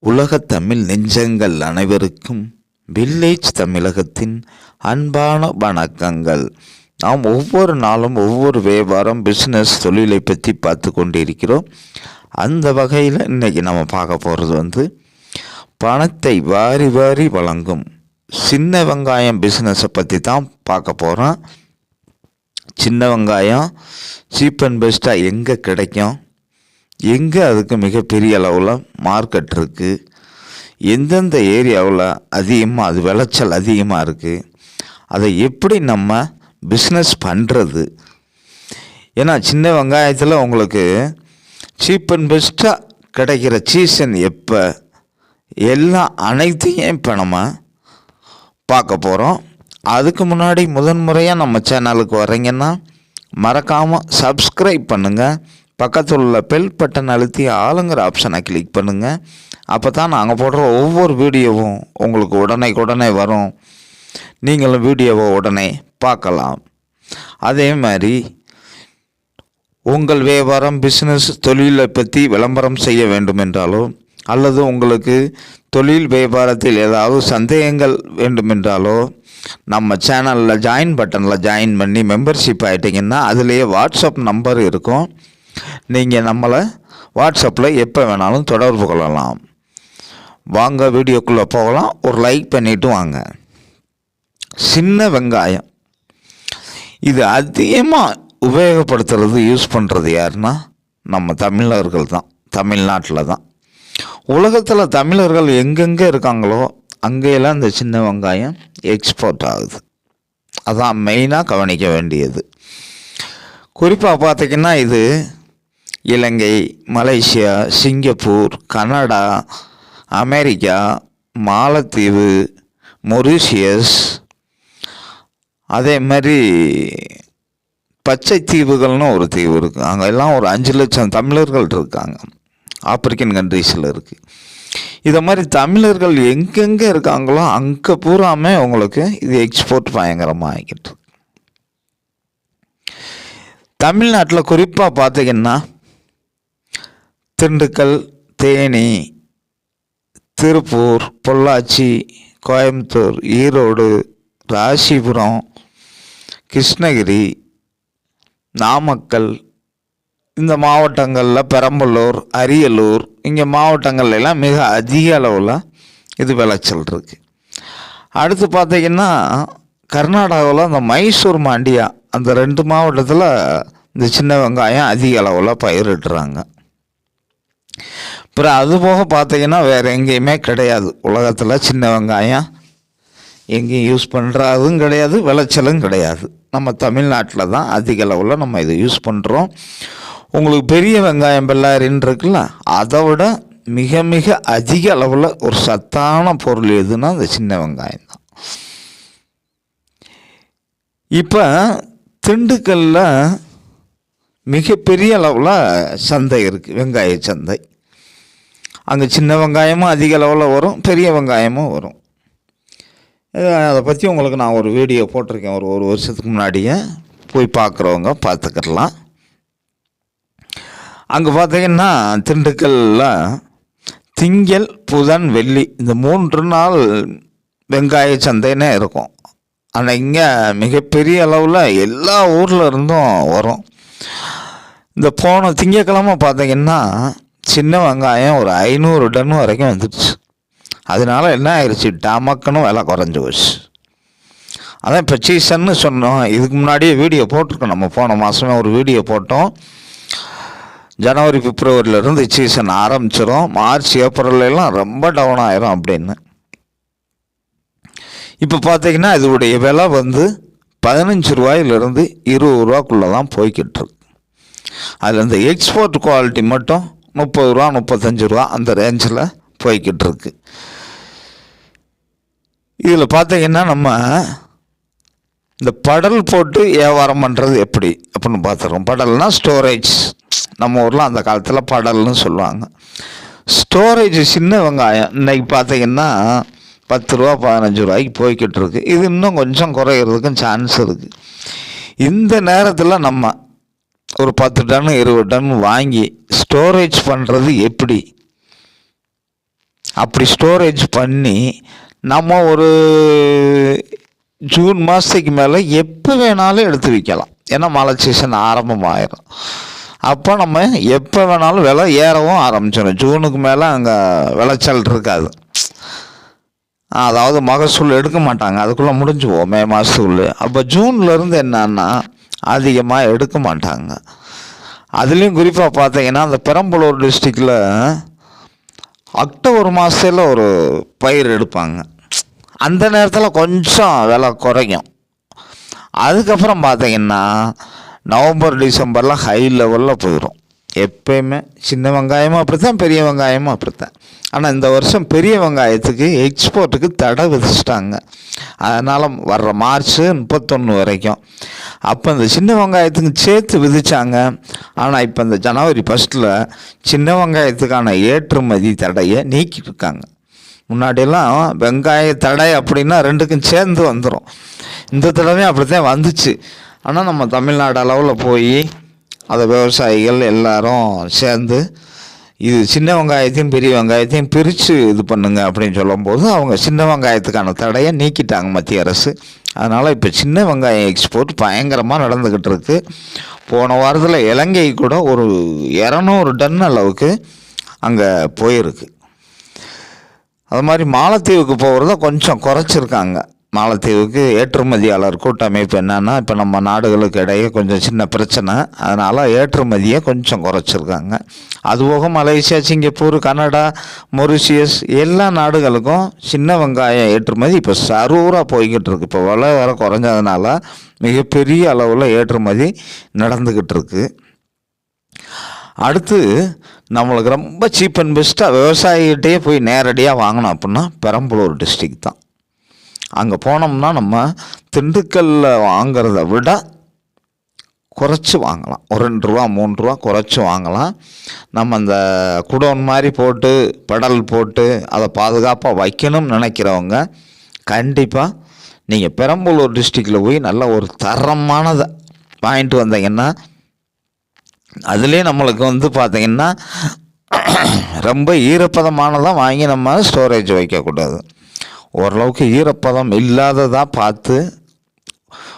உலகத் தமிழ் நெஞ்சங்கள் அனைவருக்கும் வில்லேஜ் தமிழகத்தின் அன்பான வணக்கங்கள். நாம் ஒவ்வொரு நாளும் ஒவ்வொரு வியாபாரம் பிஸ்னஸ் தொழிலை பற்றி பார்த்து கொண்டிருக்கிறோம். அந்த வகையில் இன்றைக்கி நம்ம பார்க்க போகிறது வந்து பணத்தை வாரி வாரி வழங்கும் சின்ன வெங்காயம் பிஸ்னஸை பற்றி தான் பார்க்க போகிறோம் சின்ன வெங்காயம் சீப் அண்ட் பெஸ்ட்டாக எங்கே கிடைக்கும்? எங்கே அதுக்கு மிகப்பெரிய அளவில் மார்க்கெட் இருக்குது எந்தெந்த ஏரியாவில் அதிகமாக அது விளைச்சல் அதிகமாக இருக்குது அதை எப்படி நம்ம பிஸ்னஸ் பண்ணுறது ஏன்னா சின்ன வெங்காயத்தில் உங்களுக்கு சீப் அண்ட் பெஸ்ட்டாக கிடைக்கிற சீசன் எப்போ? எல்லாம் அனைத்தையும் இப்போ நம்ம பார்க்க போகிறோம் அதுக்கு முன்னாடி முதன் முறையாக நம்ம சேனலுக்கு வரீங்கன்னா மறக்காமல் சப்ஸ்கிரைப் பண்ணுங்கள் பக்கத்தில் உள்ள பெல் பட்டன் அழுத்தி ஆளுங்கிற ஆப்ஷனை கிளிக் பண்ணுங்கள் அப்போ தான் நாங்கள் போடுற ஒவ்வொரு வீடியோவும் உங்களுக்கு உடனே உடனே வரும். நீங்களும் வீடியோவை உடனே பார்க்கலாம். அதே மாதிரி உங்கள் வியாபாரம் பிஸ்னஸ் தொழிலை பற்றி விளம்பரம் செய்ய வேண்டும் என்றாலோ அல்லது உங்களுக்கு தொழில் வியாபாரத்தில் ஏதாவது சந்தேகங்கள் வேண்டுமென்றாலோ நம்ம சேனலில் ஜாயின் பட்டனில் ஜாயின் பண்ணி மெம்பர்ஷிப் ஆகிட்டிங்கன்னா அதுலேயே வாட்ஸ்அப் நம்பர் இருக்கும். நீங்கள் நம்மளை வாட்ஸ்அப்பில் எப்போ வேணாலும் தொடர்பு கொள்ளலாம். வாங்க வீடியோக்குள்ளே போகலாம். ஒரு லைக் பண்ணிவிட்டு வாங்க. சின்ன வெங்காயம். இது அதிகமாக உபயோகப்படுத்துறது யூஸ் பண்ணுறது யாருன்னா நம்ம தமிழர்கள் தான். தமிழ்நாட்டில் தான். உலகத்தில் தமிழர்கள் எங்கெங்கே இருக்காங்களோ அங்கேயெல்லாம் இந்த சின்ன வெங்காயம் எக்ஸ்போர்ட் ஆகுது. அதான் மெயினாக கவனிக்க வேண்டியது. குறிப்பாக பார்த்திங்கன்னா இது Ilangai Malaysia Singapore Canada America Malatheevu Mauritius. அதே மாதிரி பச்சை தீவுகள்னு ஒரு தீவு இருக்குது அங்கெல்லாம் ஒரு அஞ்சு லட்சம் தமிழர்கள் இருக்காங்க. ஆப்பிரிக்கன் கண்ட்ரீஸில் இருக்குது இதை மாதிரி தமிழர்கள் எங்கெங்கே இருக்காங்களோ அங்கே பூராமே உங்களுக்கு இது எக்ஸ்போர்ட் பயங்கரமாக ஆகிக்கிட்டு தமிழ்நாட்டில் குறிப்பாக பார்த்தீங்கன்னா திண்டுக்கல் தேனி திருப்பூர் பொள்ளாச்சி கோயம்புத்தூர் ஈரோடு ராசிபுரம் கிருஷ்ணகிரி நாமக்கல் இந்த மாவட்டங்களில் பெரம்பலூர் அரியலூர் இங்கே மாவட்டங்கள்லாம் மிக அதிக அளவில் இது விளைச்சல் இருக்குது அடுத்து பார்த்திங்கன்னா கர்நாடகாவில் அந்த மைசூர் மாண்டியா அந்த ரெண்டு மாவட்டத்தில் இந்த சின்ன வெங்காயம் அதிக அளவில் பயிரிடுறாங்க. அப்புறம் அது போக பார்த்தீங்கன்னா வேறு எங்கேயுமே கிடையாது. உலகத்தில் சின்ன வெங்காயம் எங்கேயும் யூஸ் பண்ணுறதும் கிடையாது விளைச்சலும் கிடையாது. நம்ம தமிழ்நாட்டில் தான் அதிக அளவில் நம்ம இதை யூஸ் பண்ணுறோம் உங்களுக்கு பெரிய வெங்காயம் பெல்லாரின்னு இருக்குல்ல அதை விட மிக மிக அதிக அளவில் ஒரு சத்தான பொருள் எதுன்னா அந்த சின்ன வெங்காயம் தான். இப்போ திண்டுக்கல்லில் மிகப்பெரிய அளவில் சந்தை இருக்குது வெங்காய சந்தை. அங்கே சின்ன வெங்காயமும் அதிக அளவில் வரும் பெரிய வெங்காயமும் வரும். அதை பற்றி உங்களுக்கு நான் ஒரு வீடியோ போட்டிருக்கேன். ஒரு ஒரு வருஷத்துக்கு முன்னாடியே போய் பார்க்குறவங்க பார்த்துக்கிடலாம் அங்கே பார்த்தீங்கன்னா திண்டுக்கல்ல திங்கள் புதன் வெள்ளி இந்த மூன்று நாள் வெங்காய சந்தைன்னே இருக்கும். ஆனால் இங்கே மிகப்பெரிய அளவில் எல்லா ஊரில் இருந்தும் வரும். இந்த போன திங்கக்கிழமை பார்த்தீங்கன்னா சின்ன வெங்காயம் ஒரு ஐநூறு டன் வரைக்கும் வந்துடுச்சு. அதனால என்ன ஆயிடுச்சு டமக்குன்னு விலை குறைஞ்சி போச்சு. அதான் இப்போ சீசன்னு சொன்னோம். இதுக்கு முன்னாடியே வீடியோ போட்டிருக்கோம். நம்ம போன மாதமே ஒரு வீடியோ போட்டோம். ஜனவரி பிப்ரவரியிலேருந்து சீசன் ஆரம்பிச்சிடும் மார்ச் ஏப்ரல்லாம் ரொம்ப டவுன் ஆயிரும் அப்படின்னு. இப்போ பார்த்தீங்கன்னா இதோடைய விலை வந்து பதினஞ்சு ரூபாயிலிருந்து இருபது ரூபாக்குள்ளே தான் போய்கிட்டு இருக்கு. அதில் இந்த எக்ஸ்போர்ட் குவாலிட்டி மட்டும் முப்பது ரூபா முப்பத்தஞ்சு ரூபா அந்த ரேஞ்சில் போய்கிட்டு இருக்கு. இதில் பார்த்தீங்கன்னா நம்ம இந்த படல் போட்டு வியாபாரம் பண்ணுறது எப்படி? அப்படின்னு பார்த்துருக்கோம் படல்னால் ஸ்டோரேஜ் நம்ம ஊரில் அந்த காலத்தில் படல்னு சொல்லுவாங்க. ஸ்டோரேஜ் சின்ன வெங்காயம். இன்றைக்கி பார்த்தீங்கன்னா பத்து ரூபா பதினஞ்சு ரூபாய்க்கு போய்கிட்டு இருக்கு. இது இன்னும் கொஞ்சம் குறையிறதுக்கும் சான்ஸ் இருக்குது இந்த நேரத்தில் நம்ம ஒரு பத்து டன் இருபது டன் வாங்கி ஸ்டோரேஜ் பண்ணுறது எப்படி? அப்படி ஸ்டோரேஜ் பண்ணி நம்ம ஒரு ஜூன் மாதத்துக்கு மேலே எப்போ வேணாலும் எடுத்து விற்கலாம் ஏன்னா மழை சீசன் ஆரம்பமாயிடும் அப்போ நம்ம எப்போ வேணாலும் விலை ஏறவும் ஆரம்பிச்சிடும் ஜூனுக்கு மேலே அங்கே விளைச்சல் இருக்காது. அதாவது மகசூல் எடுக்க மாட்டாங்க. அதுக்குள்ளே முடிஞ்சு மே மாதத்துக்குள்ளே அப்போ ஜூன்லேருந்து என்னன்னா அதிகமாக எடுக்க மாட்டாங்க. அதுலேயும் குறிப்பாக பார்த்தீங்கன்னா அந்த பெரம்பலூர் டிஸ்ட்ரிக்டில் அக்டோபர் மாதத்தில் ஒரு பயிர் எடுப்பாங்க. அந்த நேரத்தில் கொஞ்சம் விலை குறையும். அதுக்கப்புறம் பார்த்தீங்கன்னா நவம்பர் டிசம்பரில் ஹை லெவலில் போயிடும் எப்பயுமே சின்ன வெங்காயமும் அப்படித்தான் பெரிய வெங்காயமும் அப்படித்தான். ஆனால் இந்த வருஷம் பெரிய வெங்காயத்துக்கு எக்ஸ்போர்ட்டுக்கு தடை விதிச்சிட்டாங்க. அதனால் வர்ற மார்ச் முப்பத்தொன்று வரைக்கும். அப்போ இந்த சின்ன வெங்காயத்துக்கு சேர்த்து விதித்தாங்க ஆனால் இப்போ இந்த ஜனவரி ஃபஸ்ட்டில் சின்ன வெங்காயத்துக்கான ஏற்றுமதி தடையை நீக்கிட்டு இருக்காங்க முன்னாடியெல்லாம் வெங்காய தடை அப்படின்னா ரெண்டுக்கும் சேர்ந்து வந்துடும் இந்த தடவையும் அப்படித்தான் வந்துச்சு. ஆனால் நம்ம தமிழ்நாடு அளவில் போய் அதை விவசாயிகள் எல்லாரும் சேர்ந்து இது சின்ன வெங்காயத்தையும் பெரிய வெங்காயத்தையும் பிரித்து இது பண்ணுங்க அப்படின்னு சொல்லும்போது அவங்க சின்ன வெங்காயத்துக்கான தடையை நீக்கிட்டாங்க மத்திய அரசு. அதனால் இப்போ சின்ன வெங்காயம் எக்ஸ்போர்ட் பயங்கரமாக நடந்துக்கிட்டு இருக்கு. போன வாரத்தில் இலங்கை கூட ஒரு இரநூறு டன் அளவுக்கு அங்கே போயிருக்கு. அது மாதிரி மாலத்தீவுக்கு போகிறத கொஞ்சம் குறைச்சிருக்காங்க. மாலத்தீவுக்கு ஏற்றுமதியாளர் கூட்டமைப்பு என்னன்னா இப்போ நம்ம நாடுகளுக்கு இடையே கொஞ்சம் சின்ன பிரச்சனை. அதனால் ஏற்றுமதியை கொஞ்சம் குறைச்சிருக்காங்க. அதுபோக மலேசியா சிங்கப்பூர் கனடா மொரிஷியஸ் எல்லா நாடுகளுக்கும் சின்ன வெங்காயம் ஏற்றுமதி இப்போ சரூராக போய்கிட்டு இருக்கு. இப்போ விலை வேற குறைஞ்சதுனால மிகப்பெரிய அளவில் ஏற்றுமதி நடந்துக்கிட்டு இருக்கு. அடுத்து நம்மளுக்கு ரொம்ப சீப் அண்ட் பெஸ்ட்டாக விவசாயிகிட்டே போய் நேரடியாக வாங்கினோம் அப்படின்னா பெரம்பலூர் டிஸ்ட்ரிக் தான். அங்கே போனோம்னா நம்ம திண்டுக்கல்ல வாங்கிறத விட குறைச்சி வாங்கலாம். ஒரு ரெண்டு ரூபா மூணு ரூபா குறைச்சி வாங்கலாம். நம்ம அந்த குடோன் மாதிரி போட்டு பெடல் போட்டு அதை பாதுகாப்பாக வைக்கணும்னு நினைக்கிறவங்க கண்டிப்பாக நீங்கள் பெரம்பலூர் டிஸ்ட்ரிக்டில் போய் நல்ல ஒரு தரமானதை வாங்கிட்டு வந்தீங்கன்னா அதுலேயே நம்மளுக்கு வந்து பார்த்திங்கன்னா ரொம்ப ஈரப்பதமானதாக வாங்கி நம்ம ஸ்டோரேஜ் வைக்கக்கூடாது. ஓரளவுக்கு ஈரப்பதம் இல்லாததாக பார்த்து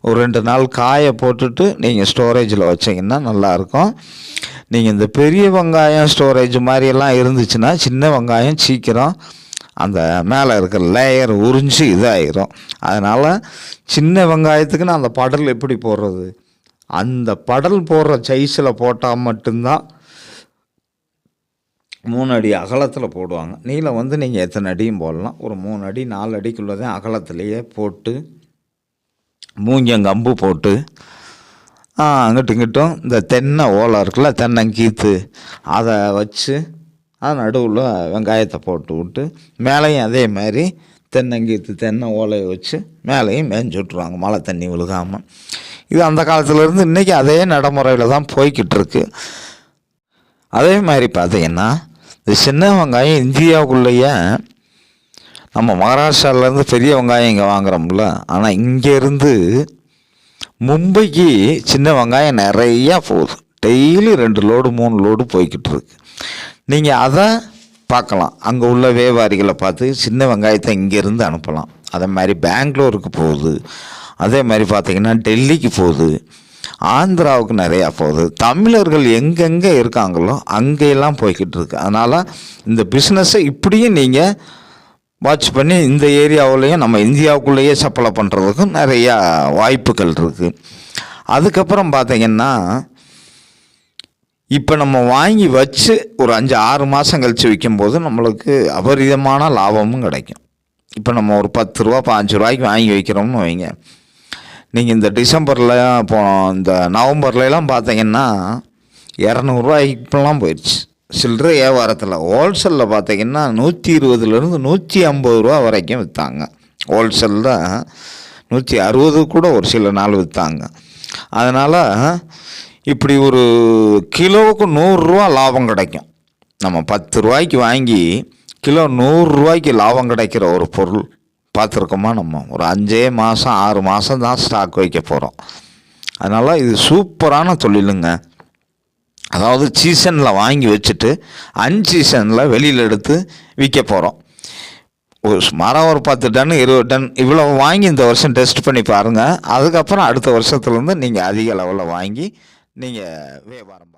ஒரு ரெண்டு நாள் காய போட்டுட்டு நீங்கள் ஸ்டோரேஜில் வச்சிங்கன்னா நல்லாயிருக்கும். நீங்கள் இந்த பெரிய வெங்காயம் ஸ்டோரேஜ் மாதிரியெல்லாம் இருந்துச்சுன்னா சின்ன வெங்காயம் சீக்கிரம் அந்த மேலே இருக்கிற லேயர் உறிஞ்சு இதாயிரும். அதனால் சின்ன வெங்காயத்துக்கு நான் அந்த படல் எப்படி போடுறது? அந்த படல் போடுற சைஸில் போட்டால் மட்டும்தான் மூணு அடி அகலத்தில் போடுவாங்க. நீளம் வந்து நீங்கள் எத்தனை அடியும் போடலாம். ஒரு மூணு அடி நாலு அடிக்குள்ளே தான் அகலத்திலேயே போட்டு மூஞ்சங்கம்பு போட்டு அங்கிட்டு அங்கிட்டும் இங்கிட்டும் இந்த தென்னை ஓலை இருக்குல்ல தென்னங்கீத்து அதை வச்சு அது நடுவில் வெங்காயத்தை போட்டு விட்டு மேலேயும் அதே மாதிரி தென்னங்கீத்து தென்னை ஓலையை வச்சு மேலேயும் மேஞ்சு விட்ருவாங்க மழை தண்ணி விழுகாமல் இது அந்த காலத்துலேருந்து இன்றைக்கி அதே நடைமுறையில் தான் போய்கிட்டு இருக்கு. அதே மாதிரி பார்த்தீங்கன்னா இந்த சின்ன வெங்காயம் இந்தியாவுக்குள்ளேயே நம்ம மகாராஷ்டிராவிலேருந்து பெரிய வெங்காயம் இங்கே வாங்குறோம்ல. ஆனால் இங்கேருந்து மும்பைக்கு சின்ன வெங்காயம் நிறையா போகுது. டெய்லி ரெண்டு லோடு மூணு லோடு போய்கிட்டு இருக்கு. நீங்கள் அதை பார்க்கலாம். அங்கே உள்ள வியாபாரிகளை பார்த்து சின்ன வெங்காயத்தை இங்கேருந்து அனுப்பலாம். அதே மாதிரி பெங்களூருக்கு போகுது. அதே மாதிரி பார்த்திங்கன்னா டெல்லிக்கு போகுது. ஆந்திராவுக்கு நிறையா போகுது. தமிழர்கள் எங்கெங்கே இருக்காங்களோ அங்கெல்லாம் போய்கிட்டு இருக்கு. அதனால் இந்த பிஸ்னஸை இப்படியும் நீங்கள் வாட்ச் பண்ணி இந்த ஏரியாவுலேயும் நம்ம இந்தியாவுக்குள்ளேயே சப்ளை பண்ணுறதுக்கும் நிறையா வாய்ப்புகள் இருக்குது அதுக்கப்புறம் பார்த்திங்கன்னா இப்போ நம்ம வாங்கி வச்சு ஒரு அஞ்சு ஆறு மாதம் கழித்து விற்கும்போது நம்மளுக்கு அபரிதமான லாபமும் கிடைக்கும். இப்போ நம்ம ஒரு பத்து ரூபா பாஞ்சு ரூபாய்க்கு வாங்கி வைக்கிறோம்னு வைங்க. நீங்கள் இந்த டிசம்பரில் இப்போ இந்த நவம்பர்லாம் பார்த்தீங்கன்னா இரநூறுவா இப்போலாம் போயிடுச்சு. சில்லற வியாபாரத்தில் ஹோல்சேலில் பார்த்தீங்கன்னா நூற்றி இருபதுலேருந்து நூற்றி ஐம்பது ரூபா வரைக்கும் விற்றாங்க ஹோல்சேலில் நூற்றி அறுபது கூட ஒரு சில நாள் விற்றாங்க அதனால் இப்படி ஒரு கிலோவுக்கு நூறுரூவா லாபம் கிடைக்கும். நம்ம பத்து ரூபாய்க்கு வாங்கி கிலோ நூறுரூவாய்க்கு லாபம் கிடைக்கிற ஒரு பொருள். பார்த்துருக்கோமா நம்ம? ஒரு அஞ்சே மாதம் ஆறு மாதம் தான் ஸ்டாக் வைக்க போகிறோம் அதனால் இது சூப்பரான தொழிலுங்க. அதாவது சீசனில் வாங்கி வச்சுட்டு அன்சீசனில் வெளியில் எடுத்து விற்க போகிறோம் ஒரு சுமாராக ஒரு பத்து டன் இருபது டன் இவ்வளோ வாங்கி இந்த வருஷம் டெஸ்ட் பண்ணி பாருங்கள் அதுக்கப்புறம் அடுத்த வருஷத்துலேருந்து நீங்கள் அதிக லெவலில் வாங்கி நீங்கள் வியாபாரம்